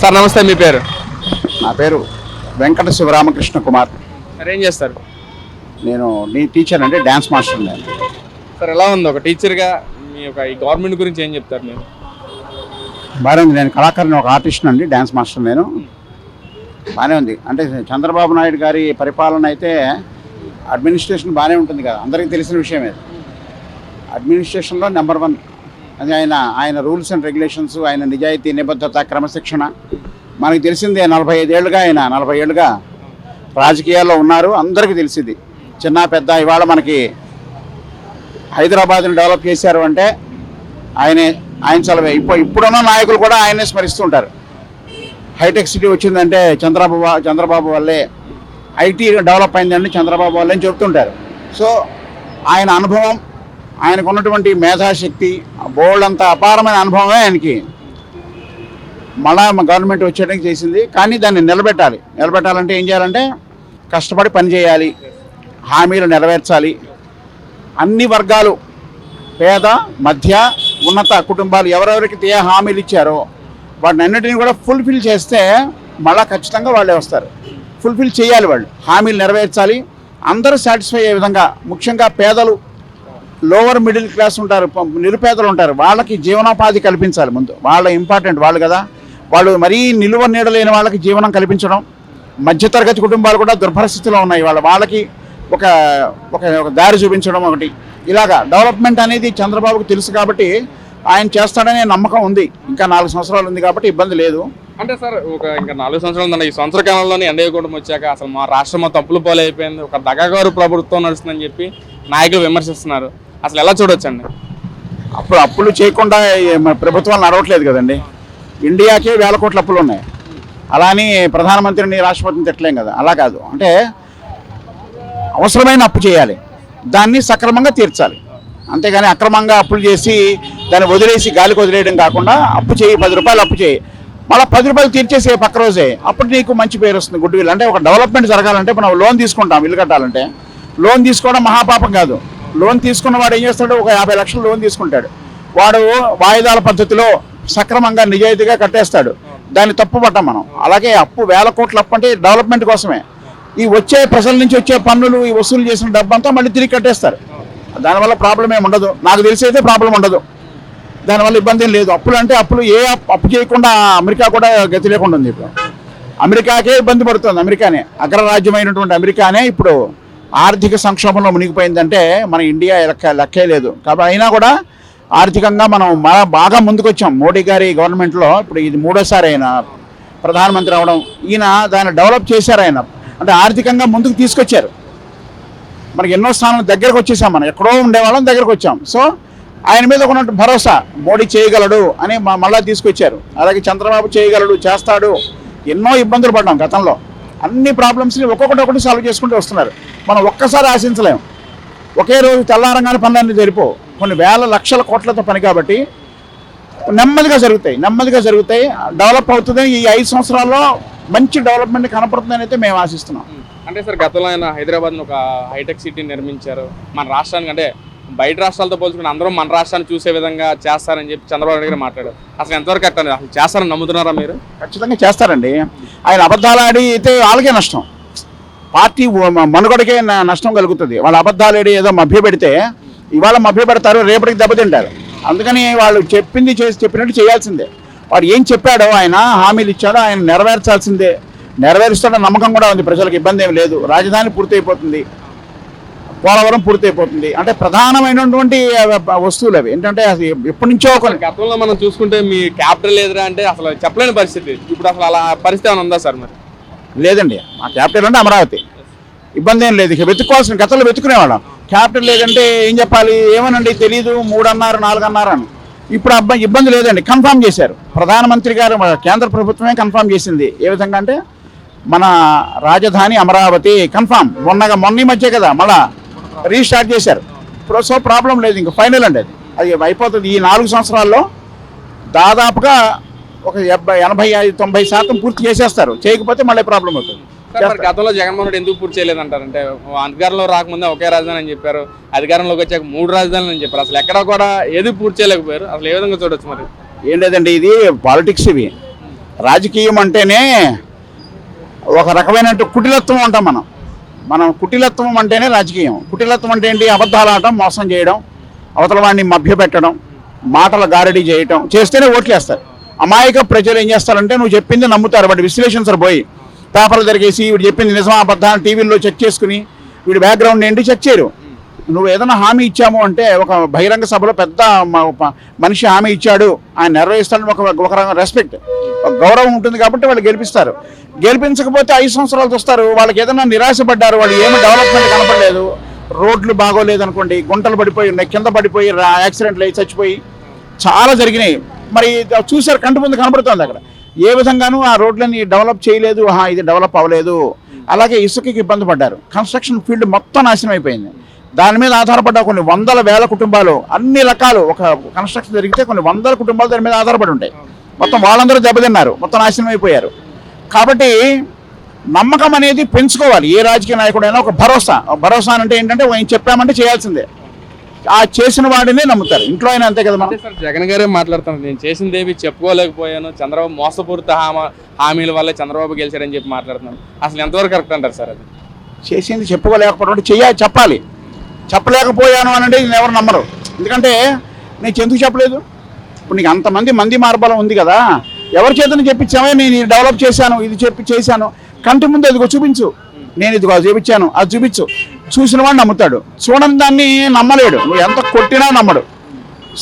Sir నమస్తే మీ పేరు? నా పేరు వెంకట శివరామకృష్ణ కుమార్. సార్ ఏం చేస్తారు? నేను నీ టీచర్ అంటే డ్యాన్స్ మాస్టర్ నేను. సార్ ఎలా ఉంది? ఒక టీచర్గా మీ యొక్క ఈ గవర్నమెంట్ గురించి ఏం చెప్తారు మీరు? బాగానే ఉంది. నేను కళాకారుని ఒక ఆర్టిస్ట్ అండి డ్యాన్స్ మాస్టర్ నేను. బాగానే ఉంది. అంటే చంద్రబాబు నాయుడు గారి పరిపాలన అయితే అడ్మినిస్ట్రేషన్ బాగానే ఉంటుంది కదా అందరికీ తెలిసిన విషయమే అడ్మినిస్ట్రేషన్లో నెంబర్ వన్. అది ఆయన ఆయన రూల్స్ అండ్ రెగ్యులేషన్స్ ఆయన నిజాయితీ నిబద్ధత క్రమశిక్షణ. మనకి తెలిసిందే నలభై ఐదేళ్ళుగా ఆయన నలభై ఏళ్ళుగా రాజకీయాల్లో ఉన్నారు. అందరికీ తెలిసింది. చిన్న పెద్ద ఇవాళ మనకి హైదరాబాద్ని డెవలప్ చేశారు అంటే ఆయనే ఆయన చలవే ఇప్పుడు ఇప్పుడున్న నాయకులు కూడా ఆయనే స్మరిస్తుంటారు. హైటెక్ సిటీ వచ్చిందంటే చంద్రబాబు చంద్రబాబు వల్లే ఐటీ డెవలప్ అయిందంటే చంద్రబాబు వల్లే అని చెప్తుంటారు. సో ఆయన అనుభవం ఆయనకు ఉన్నటువంటి మేధాశక్తి బోల్డ్ అంత అపారమైన అనుభవమే ఆయనకి. మళ్ళా గవర్నమెంట్ వచ్చేటానికి చేసింది. కానీ దాన్ని నిలబెట్టాలి. నిలబెట్టాలంటే ఏం చేయాలంటే కష్టపడి పని చేయాలి. హామీలు నెరవేర్చాలి. అన్ని వర్గాలు పేద మధ్య ఉన్నత కుటుంబాలు ఎవరెవరికి ఏ హామీలు ఇచ్చారో వాటిని అన్నిటిని కూడా ఫుల్ఫిల్ చేస్తే మళ్ళా ఖచ్చితంగా వాళ్ళే వస్తారు. ఫుల్ఫిల్ చేయాలి వాళ్ళు. హామీలు నెరవేర్చాలి. అందరూ సాటిస్ఫై అయ్యే విధంగా ముఖ్యంగా పేదలు లోవర్ మిడిల్ క్లాస్ ఉంటారు నిరుపేదలు ఉంటారు. వాళ్ళకి జీవనోపాధి కల్పించాలి ముందు. వాళ్ళ ఇంపార్టెంట్ వాళ్ళు కదా. వాళ్ళు మరీ నిలువ నీడలేని వాళ్ళకి జీవనం కల్పించడం. మధ్యతరగతి కుటుంబాలు కూడా దుర్భరస్థితిలో ఉన్నాయి. వాళ్ళ వాళ్ళకి ఒక ఒక దారి చూపించడం ఒకటి. ఇలాగా డెవలప్మెంట్ అనేది చంద్రబాబుకు తెలుసు కాబట్టి ఆయన చేస్తాడనే నమ్మకం ఉంది. ఇంకా నాలుగు సంవత్సరాలు ఉంది కాబట్టి ఇబ్బంది లేదు. అంటే సార్ ఒక ఇంకా నాలుగు సంవత్సరాలు ఉందండి ఈ సంవత్సర కాలంలోనే ఎన్డీఏ కూటమి వచ్చాక అసలు మా రాష్ట్రం తప్పులు పోలైపోయింది. ఒక దగాగారు ప్రభుత్వం నడుస్తుందని చెప్పి నాయకులు విమర్శిస్తున్నారు. అసలు ఎలా చూడొచ్చండి? అప్పుడు అప్పులు చేయకుండా ప్రభుత్వాలు నడవట్లేదు కదండి. ఇండియాకే వేల కోట్ల అప్పులు ఉన్నాయి. అలా అని ప్రధానమంత్రిని రాష్ట్రపతిని తిట్టలేం కదా. అలా కాదు. అంటే అవసరమైన అప్పు చేయాలి. దాన్ని సక్రమంగా తీర్చాలి. అంతేగాని అక్రమంగా అప్పులు చేసి దాన్ని వదిలేసి గాలికి వదిలేయడం కాకుండా అప్పు చేయి పది రూపాయలు అప్పు చేయి. మళ్ళీ పది రూపాయలు తీర్చేసే పక్క రోజే అప్పుడు నీకు మంచి పేరు వస్తుంది గుడ్ విల్ అంటే ఒక డెవలప్మెంట్ జరగాలంటే మనం లోన్ తీసుకుంటాం ఇల్లు కట్టాలంటే. లోన్ తీసుకోవడం మహాపాపం కాదు. లోన్ తీసుకున్న వాడు ఏం చేస్తాడు? ఒక యాభై లక్షలు లోన్ తీసుకుంటాడు. వాడు వాయిదాల పద్ధతిలో సక్రమంగా నిజాయితీగా కట్టేస్తాడు. దాన్ని తప్పు పట్టాం మనం. అలాగే అప్పు వేల కోట్ల అప్పు అంటే డెవలప్మెంట్ కోసమే. ఈ వచ్చే ప్రజల నుంచి వచ్చే పన్నులు ఈ వసూలు చేసిన డబ్బంతా మళ్ళీ తిరిగి కట్టేస్తారు. దానివల్ల ప్రాబ్లం ఏమి ఉండదు. నాకు తెలిసి అయితే ప్రాబ్లం ఉండదు. దానివల్ల ఇబ్బంది ఏం లేదు. అప్పులు అంటే అప్పులు ఏ అప్పు- అప్పు చేయకుండా అమెరికా కూడా గతి లేకుండా ఉంది ఇప్పుడు. అమెరికాకే ఇబ్బంది పడుతుంది. అమెరికానే. అగ్రరాజ్యమైనటువంటి అమెరికానే ఇప్పుడు ఆర్థిక సంక్షోభంలో మునిగిపోయిందంటే మన ఇండియా లెక్క లెక్కే లేదు. కాబట్టి అయినా కూడా ఆర్థికంగా మనం బాగా ముందుకొచ్చాం. మోడీ గారి గవర్నమెంట్లో ఇప్పుడు ఇది మూడోసారి ఆయన ప్రధానమంత్రి అవడం. ఈయన దాన్ని డెవలప్ చేశారు ఆయన. అంటే ఆర్థికంగా ముందుకు తీసుకొచ్చారు. మనకి ఎన్నో స్థానాలు దగ్గరకు వచ్చేసాం మనం. ఎక్కడో ఉండేవాళ్ళం దగ్గరకు వచ్చాం. సో ఆయన మీద ఉన్నట్టు భరోసా. మోడీ చేయగలడు అని మ- మళ్ళా తీసుకొచ్చారు. అలాగే చంద్రబాబు చేయగలడు చేస్తాడు. ఎన్నో ఇబ్బందులు పడ్డాం గతంలో. అన్ని ప్రాబ్లమ్స్ని ఒక్కొక్కటి ఒకటి సాల్వ్ చేసుకుంటూ వస్తున్నారు. మనం ఒక్కసారి ఆశించలేం. ఒకే రోజు తెల్లారంగానే పనులన్నీ జరిపో కొన్ని వేల లక్షల కోట్లతో పని కాబట్టి నెమ్మదిగా జరుగుతాయి. నెమ్మదిగా జరుగుతాయి. డెవలప్ అవుతుంది. ఈ ఐదు సంవత్సరాల్లో మంచి డెవలప్మెంట్ కనపడుతుందని అయితే మేము ఆశిస్తున్నాం. అంటే సార్ గతంలో ఆయన హైదరాబాద్ ఒక హైటెక్ సిటీ నిర్మించారు? మన రాష్ట్రానికి అంటే బయట రాష్ట్రాలతో పోల్చుకుని అందరూ మన రాష్ట్రాన్ని చూసే విధంగా చేస్తారని చెప్పి చంద్రబాబు నాయుడు గారు మాట్లాడారు. అసలు ఎంతవరకు కరెక్ట్ అసలు చేస్తారని నమ్ముతున్నారా మీరు? ఖచ్చితంగా చేస్తారండి. ఆయన అబద్ధాలు ఆడి అయితే వాళ్ళకే నష్టం. పార్టీ మనుగడకే నష్టం కలుగుతుంది. వాళ్ళ అబద్ధాలు ఆడి ఏదో మభ్య పెడితే ఇవాళ మభ్య పెడతారు రేపటికి దెబ్బతింటారు. అందుకని వాళ్ళు చెప్పింది చేసి చెప్పినట్టు చేయాల్సిందే. వాడు ఏం చెప్పాడో ఆయన హామీలు ఇచ్చాడో ఆయన నెరవేర్చాల్సిందే. నెరవేరుస్తాడో నమ్మకం కూడా ఉంది. ప్రజలకు ఇబ్బంది ఏం లేదు. రాజధాని పూర్తయిపోతుంది. పోలవరం పూర్తయిపోతుంది. అంటే ప్రధానమైనటువంటి వస్తువులు అవి. ఏంటంటే ఎప్పటి నుంచో ఒక గతంలో మనం చూసుకుంటే మీ క్యాపిటల్ ఎదురా అంటే అసలు చెప్పలేని పరిస్థితి. ఇప్పుడు అసలు అలా పరిస్థితి ఏమైనా ఉందా సార్ మరి? లేదండి. మా క్యాపిటల్ అంటే అమరావతి. ఇబ్బంది ఏం లేదు. ఇక వెతుక్కోవాల్సిన గతంలో వెతుకునేవాళ్ళం క్యాపిటల్ లేదంటే ఏం చెప్పాలి? ఏమనండి? తెలీదు. మూడు అన్నారు నాలుగు అన్నారు అని. ఇప్పుడు అబ్బాయి ఇబ్బంది లేదండి. కన్ఫామ్ చేశారు. ప్రధానమంత్రి గారు కేంద్ర ప్రభుత్వమే కన్ఫామ్ చేసింది. ఏ విధంగా అంటే మన రాజధాని అమరావతి కన్ఫామ్. మొన్నగా మొన్న ఈ మధ్య కదా మళ్ళా రీస్టార్ట్ చేశారు. ఇప్పుడు సో ప్రాబ్లం లేదు ఇంకా ఫైనల్ అండి అది. అది అయిపోతుంది. ఈ నాలుగు సంవత్సరాల్లో దాదాపుగా ఒక డెబ్బై ఎనభై ఐదు తొంభై శాతం పూర్తి చేసేస్తారు. చేయకపోతే మళ్ళీ ప్రాబ్లం అవుతుంది. గతంలో జగన్మోహన్ రెడ్డి ఎందుకు పూర్తి చేయలేదంటారు? అంటే అధికారంలో రాకముందే ఒకే రాజధాని అని చెప్పారు. అధికారంలోకి వచ్చాక మూడు రాజధానులు అని చెప్పారు. అసలు ఎక్కడ కూడా ఏది పూర్తి చేయలేకపోయారు. అసలు ఏ విధంగా చూడొచ్చు మరి? ఏం లేదండి ఇది పాలిటిక్స్ ఇవి. రాజకీయం అంటేనే ఒక రకమైన కుటిలత్వం అంటాం మనం. మనం కుటిలత్వం అంటేనే రాజకీయం. కుటిలత్వం అంటే ఏంటి? అబద్ధాలు ఆడటం మోసం చేయడం అవతల వాడిని మభ్యపెట్టడం మాటల గారడీ చేయటం చేస్తేనే ఓట్లు వేస్తారు. అమాయక ప్రజలు ఏం చేస్తారంటే నువ్వు చెప్పింది నమ్ముతారు వాటి విశ్లేషించరు పోయి. పేపర్లు తిరిగేసి వీడు చెప్పింది నిజమా అబద్ధాన్ని టీవీల్లో చెక్ చేసుకుని వీడి బ్యాక్గ్రౌండ్ ఏంటి? చెక్ చేయరు. నువ్వు ఏదైనా హామీ ఇచ్చాము అంటే ఒక బహిరంగ సభలో పెద్ద మనిషి హామీ ఇచ్చాడు ఆయన నెరవేరుస్తాడని ఒక ఒక రకం రెస్పెక్ట్ ఒక గౌరవం ఉంటుంది కాబట్టి వాళ్ళు గెలిపిస్తారు. గెలిపించకపోతే ఐదు సంవత్సరాలు చూస్తారు. వాళ్ళకి ఏదైనా నిరాశపడ్డారు వాళ్ళు ఏమి డెవలప్మెంట్ కనపడలేదు. రోడ్లు బాగోలేదు అనుకోండి గుంటలు పడిపోయి ఉన్నాయి కింద పడిపోయి యాక్సిడెంట్లు అయి చచ్చిపోయి చాలా జరిగినాయి. మరి చూసారు కంటి ముందు కనబడుతుంది అక్కడ. ఏ విధంగానూ ఆ రోడ్లని డెవలప్ చేయలేదు ఇది డెవలప్ అవ్వలేదు. అలాగే ఇసుకకి ఇబ్బంది పడ్డారు. కన్స్ట్రక్షన్ ఫీల్డ్ మొత్తం నాశనం అయిపోయింది. దాని మీద ఆధారపడ్డ కొన్ని వందల వేల కుటుంబాలు అన్ని రకాలు ఒక కన్స్ట్రక్షన్ జరిగితే కొన్ని వందల కుటుంబాలు దాని మీద ఆధారపడి ఉంటాయి. మొత్తం వాళ్ళందరూ దెబ్బతిన్నారు మొత్తం నాశనం అయిపోయారు. కాబట్టి నమ్మకం అనేది పెంచుకోవాలి. ఏ రాజకీయ నాయకుడైనా ఒక భరోసా భరోసా అంటే ఏంటంటే ఏం చెప్పామంటే చేయాల్సిందే. ఆ చేసిన వాడినే నమ్ముతారు. ఇంట్లో అయినా అంతే కదా మనం. జగన్ గారే మాట్లాడుతున్నారు. నేను చేసింది ఏమి చెప్పుకోలేకపోయాను. చంద్రబాబు మోసపూరిత హామీ హామీల వల్లే చంద్రబాబు గెలిచారని చెప్పి మాట్లాడుతున్నాను అసలు ఎంతవరకు కరెక్ట్ అంటారు సార్ అది? చేసింది చెప్పుకోలేకపోవడం చెయ్యాలి చెప్పాలి. చెప్పలేకపోయాను అని అంటే ఎవరు నమ్మరు. ఎందుకంటే నేను ఎందుకు చెప్పలేదు? ఇప్పుడు నీకు అంతమంది మంది మార్బలం ఉంది కదా. ఎవరి చేతను చెప్పించామే? నేను డెవలప్ చేశాను ఇది చెప్పి చేశాను. కంటి ముందు అదిగో చూపించు. నేను ఇదిగో అది చూపించాను అది చూపించు. చూసిన వాడు నమ్ముతాడు. చూడని దాన్ని నమ్మలేడు. నువ్వు ఎంత కొట్టినా నమ్మడు.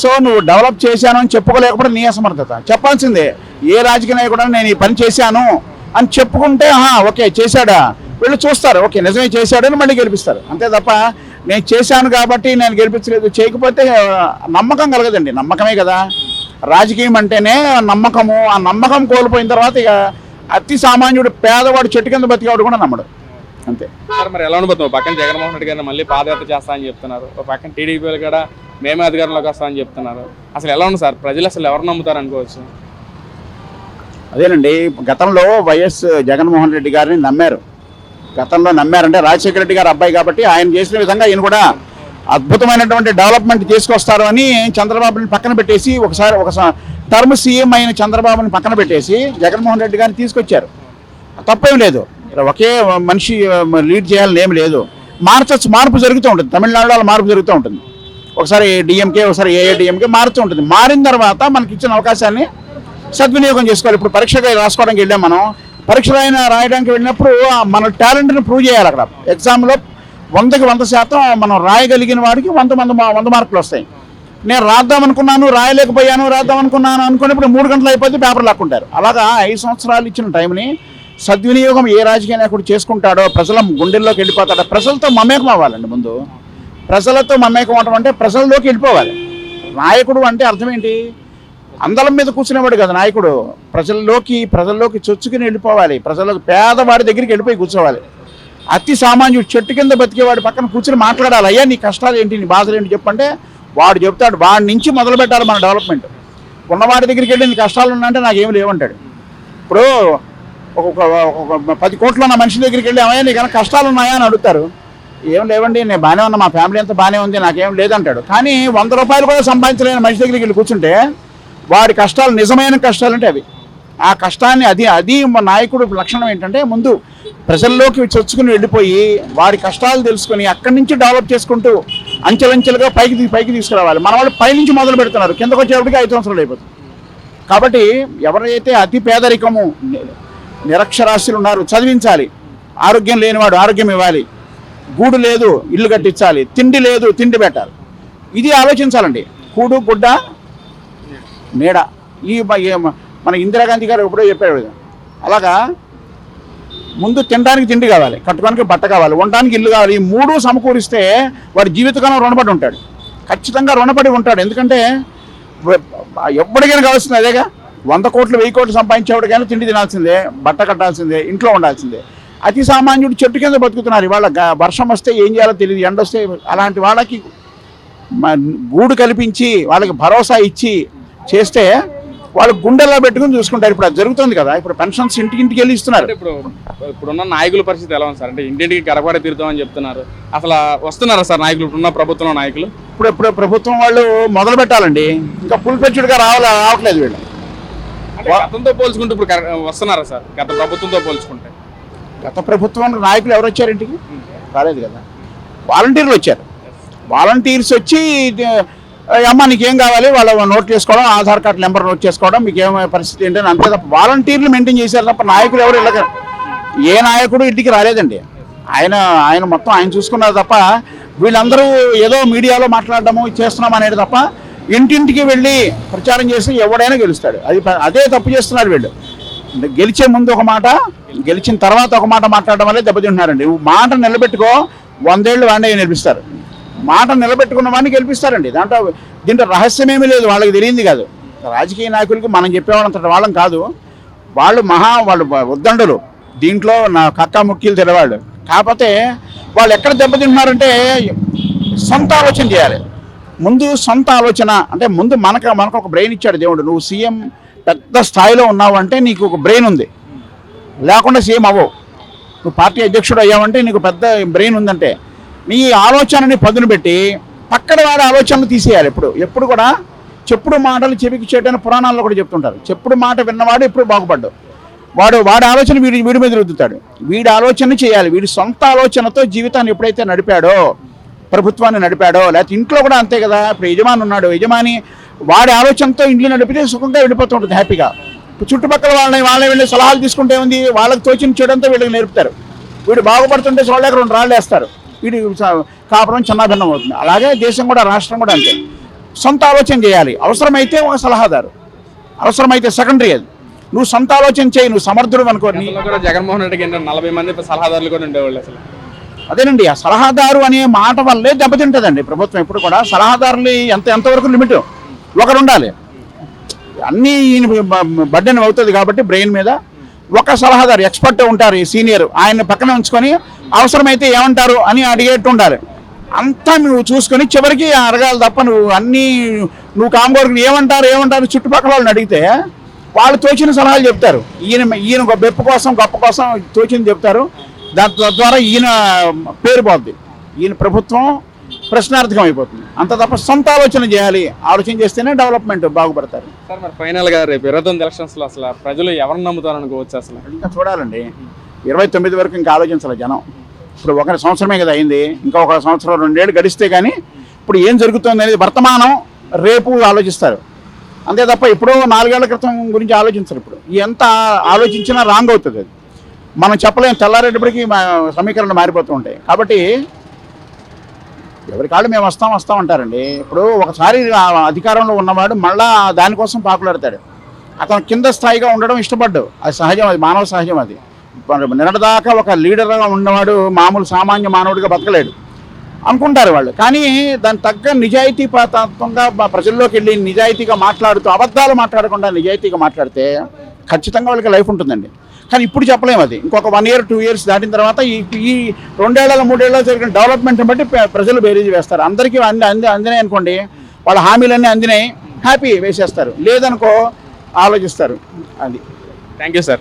సో నువ్వు డెవలప్ చేశాను అని చెప్పుకోలేకపోతే నీ అసమర్థత. చెప్పాల్సిందే ఏ రాజకీయ నాయకుడు నేను ఈ పని చేశాను అని చెప్పుకుంటే ఓకే చేశాడా? వీళ్ళు చూస్తారు. ఓకే నిజమే చేశాడని మళ్ళీ గెలిపిస్తారు. అంతే తప్ప నేను చేశాను కాబట్టి నేను గెలిపించలేదు. చేయకపోతే నమ్మకం కలగదండి. నమ్మకమే కదా. రాజకీయం అంటేనే నమ్మకము. ఆ నమ్మకం కోల్పోయిన తర్వాత ఇక అతి సామాన్యుడు పేదవాడు చెట్టు కింద బతికేవాడు కూడా నమ్మడు. అంతే. సార్ మరి ఎలా ఉండబోతుంది? ఒక పక్కన జగన్మోహన్ రెడ్డి గారిని మళ్ళీ పాదయాత్ర చేస్తా అని చెప్తున్నారు. పక్కన టీడీపీలు కూడా మేమే అధికారంలోకి వస్తామని చెప్తున్నారు. అసలు ఎలా ఉంది సార్? ప్రజలు అసలు ఎవరు నమ్ముతారు అనుకోవచ్చు? అదేనండి. గతంలో వైఎస్ జగన్మోహన్ రెడ్డి గారిని నమ్మారు. గతంలో నమ్మారంటే రాజశేఖర రెడ్డి గారు అబ్బాయి కాబట్టి ఆయన చేసిన విధంగా ఈయన కూడా అద్భుతమైనటువంటి డెవలప్మెంట్ తీసుకొస్తారు అని చంద్రబాబుని పక్కన పెట్టేసి ఒకసారి ఒక టర్మ్ సీఎం అయిన చంద్రబాబుని పక్కన పెట్టేసి జగన్మోహన్ రెడ్డి గారిని తీసుకొచ్చారు. తప్పేం లేదు. ఒకే మనిషి లీడ్ చేయాలని ఏం లేదు. మార్చచ్చు మార్పు జరుగుతూ ఉంటుంది. తమిళనాడులో మార్పు జరుగుతూ ఉంటుంది. ఒకసారి డిఎంకే ఒకసారి ఏఏడిఎంకే మారుతూ ఉంటుంది. మారిన తర్వాత మనకి ఇచ్చిన అవకాశాన్ని సద్వినియోగం చేసుకోవాలి. ఇప్పుడు పరీక్షగా రాసుకోవడానికి వెళ్ళాం మనం. పరీక్షలు అయినా రాయడానికి వెళ్ళినప్పుడు మన టాలెంట్ని ప్రూవ్ చేయాలి అక్కడ. ఎగ్జామ్లో వందకి వంద శాతం మనం రాయగలిగిన వాడికి వంద మంది వంద మార్కులు వస్తాయి. నేను రాద్దాం అనుకున్నాను రాయలేకపోయాను రాద్దాం అనుకున్నాను అనుకున్నప్పుడు మూడు గంటలు అయిపోతే పేపర్ లాక్కుంటారు. అలాగా ఐదు సంవత్సరాలు ఇచ్చిన టైంని సద్వినియోగం ఏ రాజకీయ నాయకుడు చేసుకుంటాడో ప్రజల గుండెల్లోకి వెళ్ళిపోతాడో ప్రజలతో మమేకం అవ్వాలండి ముందు. ప్రజలతో మమేకం అవటం అంటే ప్రజల్లోకి వెళ్ళిపోవాలి. నాయకుడు అంటే అర్థం ఏంటి? అందలం మీద కూర్చునేవాడు కదా నాయకుడు. ప్రజల్లోకి ప్రజల్లోకి చొచ్చుకుని వెళ్ళిపోవాలి. ప్రజలకు పేదవాడి దగ్గరికి వెళ్ళిపోయి కూర్చోవాలి. అతి సామాన్యుడు చెట్టు కింద బతికేవాడు పక్కన కూర్చుని మాట్లాడాలి. అయ్యా నీ కష్టాలు ఏంటి? నీ బాధలు ఏంటి? చెప్పంటే వాడు చెప్తాడు వాడి నుంచి మొదలు పెట్టాలి మన డెవలప్మెంట్. ఉన్నవాడి దగ్గరికి వెళ్ళి నీ కష్టాలు ఉన్నాయంటే నాకేం లేవంటాడు. ఇప్పుడు ఒక ఒక- పది కోట్ల ఉన్న మనిషి దగ్గరికి వెళ్ళి ఏమయ్యా నీకన్నా కష్టాలు ఉన్నాయా? అని అడుగుతారు. ఏం లేవండి నేను బాగానే ఉన్నా మా ఫ్యామిలీ అంతా బాగానే ఉంది నాకేం లేదంటాడు. కానీ వంద రూపాయలు కూడా సంపాదించలేని మనిషి దగ్గరికి వెళ్ళి కూర్చుంటే వాడి కష్టాలు నిజమైన కష్టాలు అంటే అవి. ఆ కష్టాన్ని అది అది నాయకుడు లక్షణం ఏంటంటే ముందు ప్రజల్లోకి చొచ్చుకుని వెళ్ళిపోయి వాడి కష్టాలు తెలుసుకొని అక్కడి నుంచి డెవలప్ చేసుకుంటూ అంచెలంచెలుగా పైకి పైకి తీసుకురావాలి. మన వాళ్ళు పై నుంచి మొదలు పెడుతున్నారు. కిందకు వచ్చేప్పటికి ఐదు సంవత్సరాలు అయిపోతుంది. కాబట్టి ఎవరైతే అతి పేదరికము నిరక్షరాస్యులు ఉన్నారు చదివించాలి. ఆరోగ్యం లేనివాడు ఆరోగ్యం ఇవ్వాలి. గూడు లేదు ఇల్లు కట్టించాలి. తిండి లేదు తిండి పెట్టాలి. ఇది ఆలోచించాలండి. కూడు గుడ్డ మేడ. ఈ మన ఇందిరాగాంధీ గారు ఎప్పుడో చెప్పాడు అలాగా? ముందు తినడానికి తిండి కావాలి కట్టుకోడానికి బట్ట కావాలి ఉండడానికి ఇల్లు కావాలి. ఈ మూడు సమకూరిస్తే వాడి జీవితకాలం రుణపడి ఉంటాడు. ఖచ్చితంగా రుణపడి ఉంటాడు. ఎందుకంటే ఎప్పటికైనా కావాల్సింది అదేగా? వంద కోట్లు వెయ్యి కోట్లు సంపాదించేవాడికైనా తిండి తినాల్సిందే బట్ట కట్టాల్సిందే ఇంట్లో ఉండాల్సిందే. అతి సామాన్యుడు చెట్టు కింద బతుకుతున్నారు. ఇవాళ వర్షం వస్తే ఏం చేయాలో తెలియదు ఎండ వస్తే అలాంటి వాళ్ళకి గూడు కల్పించి వాళ్ళకి భరోసా ఇచ్చి చేస్తే వాళ్ళు గుండెల్లో పెట్టుకుని చూసుకుంటారు. ఇప్పుడు అది జరుగుతుంది కదా. ఇప్పుడు పెన్షన్స్ ఇంటికి ఇంటికి వెళ్ళి ఇస్తున్నారు. ఇప్పుడు ఇప్పుడున్న నాయకుల పరిస్థితి ఎలా ఉంది సార్? అంటే ఇంటింటికి గడపడ తీరుతామని చెప్తున్నారు. అసలు వస్తున్నారా సార్ నాయకులు? ఇప్పుడున్న ప్రభుత్వంలో నాయకులు? ఇప్పుడు ఇప్పుడు ప్రభుత్వం వాళ్ళు మొదలు పెట్టాలండి. ఇంకా ఫుల్ పెచ్చుడుగా రావాలి? రావట్లేదు వీళ్ళు. గతంతో పోల్చుకుంటే ఇప్పుడు వస్తున్నారా సార్? గత ప్రభుత్వంతో పోల్చుకుంటే. గత ప్రభుత్వం నాయకులు ఎవరు వచ్చారు ఇంటికి? రాలేదు కదా. వాలంటీర్లు వచ్చారు. వాలంటీర్స్ వచ్చి అమ్మ నీకేం కావాలి? వాళ్ళ నోట్ చేసుకోవడం ఆధార్ కార్డు నెంబర్ నోట్ చేసుకోవడం మీకు ఏమైనా పరిస్థితి ఏంటని అంతే తప్ప వాలంటీర్లు మెయింటైన్ చేశారు తప్ప నాయకులు ఎవరు ఇళ్ళక ఏ నాయకుడు ఇంటికి రాలేదండి. ఆయన ఆయన మొత్తం ఆయన చూసుకున్నారు తప్ప వీళ్ళందరూ ఏదో మీడియాలో మాట్లాడడము చేస్తున్నాం అనేది తప్ప ఇంటింటికి వెళ్ళి ప్రచారం చేసి ఎవడైనా గెలుస్తాడు. అది అదే తప్పు చేస్తున్నారు వీళ్ళు. గెలిచే ముందు ఒక మాట గెలిచిన తర్వాత ఒక మాట మాట్లాడడం వల్లే దెబ్బతింటున్నారండి. మాట నిలబెట్టుకో వందేళ్ళు వాడినే నిలిపిస్తారు మాట నిలబెట్టుకున్న వాడిని గెలిపిస్తారండి. దాంట్లో దీంట్లో రహస్యమేమీ లేదు వాళ్ళకి తెలియంది కాదు. రాజకీయ నాయకులకి మనం చెప్పేవాళ్ళంతటి వాళ్ళం కాదు. వాళ్ళు మహా వాళ్ళు ఉద్దండులు. దీంట్లో నా కక్క ముక్కీలు తెలవాళ్ళు. కాకపోతే వాళ్ళు ఎక్కడ దెబ్బతింటున్నారంటే సొంత ఆలోచన చేయాలి. ముందు సొంత ఆలోచన అంటే ముందు మనకు మనకు ఒక బ్రెయిన్ ఇచ్చాడు దేవుడు. నువ్వు సీఎం పెద్ద స్థాయిలో ఉన్నావు అంటే నీకు ఒక బ్రెయిన్ ఉంది. లేకుండా సీఎం అవ్వవు. నువ్వు పార్టీ అధ్యక్షుడు అయ్యావంటే నీకు పెద్ద బ్రెయిన్ ఉందంటే. నీ ఆలోచనని పదును పెట్టి పక్కన వాడి ఆలోచనలు తీసేయాలి ఎప్పుడు ఎప్పుడు కూడా చెప్పుడు మాటలు చెవికి చేయటని పురాణాల్లో కూడా చెప్తుంటారు. చెప్పుడు మాట విన్నవాడు ఎప్పుడు బాగుపడ్డావు వాడు వాడి ఆలోచన వీడి వీడి మీద రుద్దుతాడు. వీడి ఆలోచన చేయాలి. వీడి సొంత ఆలోచనతో జీవితాన్ని ఎప్పుడైతే నడిపాడో ప్రభుత్వాన్ని నడిపాడో లేకపోతే ఇంట్లో కూడా అంతే కదా ఇప్పుడు యజమాని ఉన్నాడు. యజమాని వాడి ఆలోచనతో ఇంట్లో నడిపితే సుఖంగా వెళ్ళిపోతూ ఉంటుంది హ్యాపీగా చుట్టుపక్కల వాళ్ళని వాళ్ళని వెళ్ళి సలహాలు తీసుకుంటే ఉంది వాళ్ళకి తోచిన చేయడంతో వీళ్ళకి నేర్పుతారు. వీడు బాగుపడుతుంటే చూడలేక రెండు రాళ్ళు వేస్తారు. వీడి కాపురం చిన్నాభిన్నం అవుతుంది. అలాగే దేశం కూడా రాష్ట్రం కూడా అంతే. సొంత ఆలోచన చేయాలి. అవసరమైతే ఒక సలహాదారు. అవసరమైతే సెకండరీ అది. నువ్వు సొంత ఆలోచన చేయి నువ్వు సమర్థుడు అనుకో. జగన్మోహన్ రెడ్డికి ఏంటంటే నలభై మంది సలహాదారులు కూడా ఉండేవాళ్ళు అసలు. అదేనండి ఆ సలహాదారు అనే మాట వల్లే దెబ్బతింటుందండి ప్రభుత్వం. ఇప్పుడు కూడా సలహాదారులు ఎంత ఎంతవరకు లిమిట్? ఒకరు ఉండాలి అన్నీ బడ్డెన్ అవుతుంది కాబట్టి బ్రెయిన్ మీద ఒక సలహాదారు ఎక్స్పర్ట్ ఉంటారు ఈ సీనియర్. ఆయన పక్కన ఉంచుకొని అవసరమైతే ఏమంటారు అని అడిగేట్టు ఉండాలి అంతా నువ్వు చూసుకొని చివరికి అడగాలి తప్ప నువ్వు అన్నీ నువ్వు కాంగోరుకుని ఏమంటారు ఏమంటారు చుట్టుపక్కల వాళ్ళని అడిగితే వాళ్ళు తోచిన సలహాలు చెప్తారు. ఈయన ఈయన గొప్ప బెప్పు కోసం గొప్ప కోసం తోచింది చెప్తారు. దాని ద్వారా ఈయన పేరు పోద్ది. ఈయన ప్రభుత్వం ప్రశ్నార్థకం అయిపోతుంది అంత తప్ప సొంత ఆలోచన చేయాలి. ఆలోచన చేస్తేనే డెవలప్మెంట్ బాగుపడతారు. సార్ మరి ఫైనల్గా రేపు ఇరవై తొమ్మిది ఎలక్షన్స్లో అసలు ప్రజలు ఎవరిని నమ్ముతారు అనుకోవచ్చు అసలు? ఇంకా చూడాలండి. ఇరవై తొమ్మిది వరకు ఇంకా ఆలోచించాలి జనం. ఇప్పుడు ఒక సంవత్సరమే కదా అయింది. ఇంకా ఒక సంవత్సరం రెండేళ్ళు గడిస్తే కానీ ఇప్పుడు ఏం జరుగుతుంది అనేది వర్తమానం రేపు ఆలోచిస్తారు. అంతే తప్ప ఇప్పుడు నాలుగేళ్ళ క్రితం గురించి ఆలోచించరు ఇప్పుడు. ఎంత ఆలోచించినా రాంగ్ అవుతుంది అది. మనం చెప్పలేము తెల్లారేటప్పటికి మా సమీకరణలు మారిపోతూ ఉంటాయి. కాబట్టి ఎవరి కాళ్ళు మేము వస్తాం వస్తాం అంటారండి. ఇప్పుడు ఒకసారి అధికారంలో ఉన్నవాడు మళ్ళా దానికోసం పాకులాడతాడు. అతను కింద స్థాయిగా ఉండడం ఇష్టపడ్డాడు. అది సహజం అది మానవ సహజం అది. నిన్నటిదాకా ఒక లీడర్గా ఉన్నవాడు మామూలు సామాన్య మానవుడిగా బతకలేడు. అనుకుంటారు వాళ్ళు. కానీ దాని తగ్గ నిజాయితీ తత్వంగా ప్రజల్లోకి వెళ్ళి నిజాయితీగా మాట్లాడుతూ అబద్ధాలు మాట్లాడకుండా నిజాయితీగా మాట్లాడితే ఖచ్చితంగా వాళ్ళకి లైఫ్ ఉంటుందండి. కానీ ఇప్పుడు చెప్పలేము అది. ఇంకొక వన్ ఇయర్ టూ ఇయర్స్ దాటిన తర్వాత ఈ ఈ రెండేళ్ళ మూడేళ్ళ జరిగిన డెవలప్మెంట్ బట్టి ప్రజలు బేరీజ్ వేస్తారు. అందరికీ అంది అంది అందినాయి అనుకోండి వాళ్ళ హామీలన్నీ అందినాయి హ్యాపీ వేసేస్తారు. లేదనుకో ఆలోచిస్తారు. అది. Thank you sir.